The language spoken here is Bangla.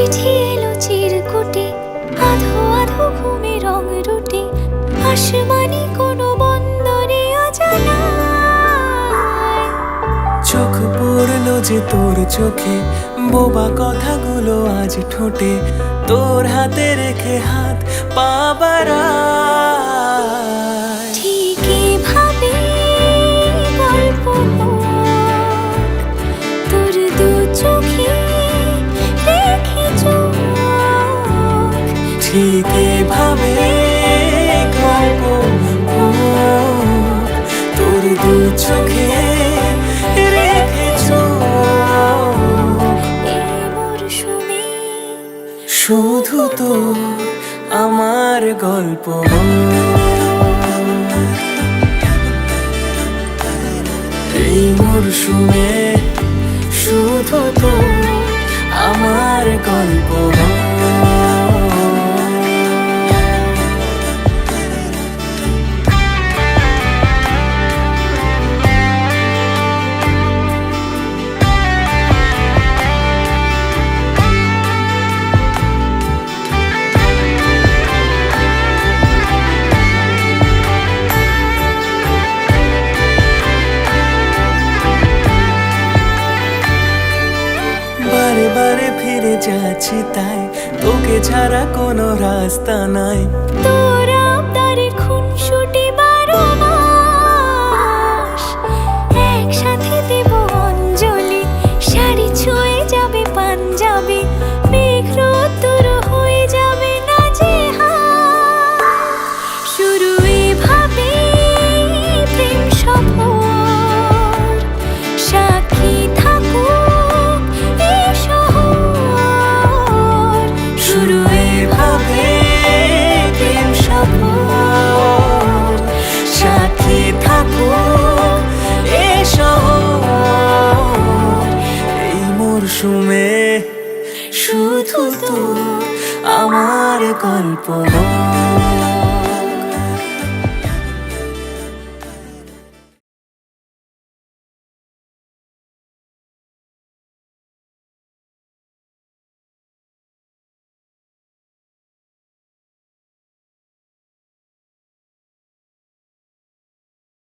চিঠি এলো চিরকুটে আধো আধো ঘুমে রং রুটে। আসমানি কোনো বন্দরে অজানা। চোখ পড়ল যে তোর চোখে, বোবা কথাগুলো আজ ঠোঁটে। তোর হাতে রেখে হাত পাবারা ঠিক ভাবে গল্প তোর দু চোখে শুধু তো আমার গল্প। এই মরশুমে শুধু তো আমার গল্প। হেরে যাচ্ছি তাই তোকে ছাড়া কোনো রাস্তা নাই। মৌসুমে শুধু তো আমার গল্প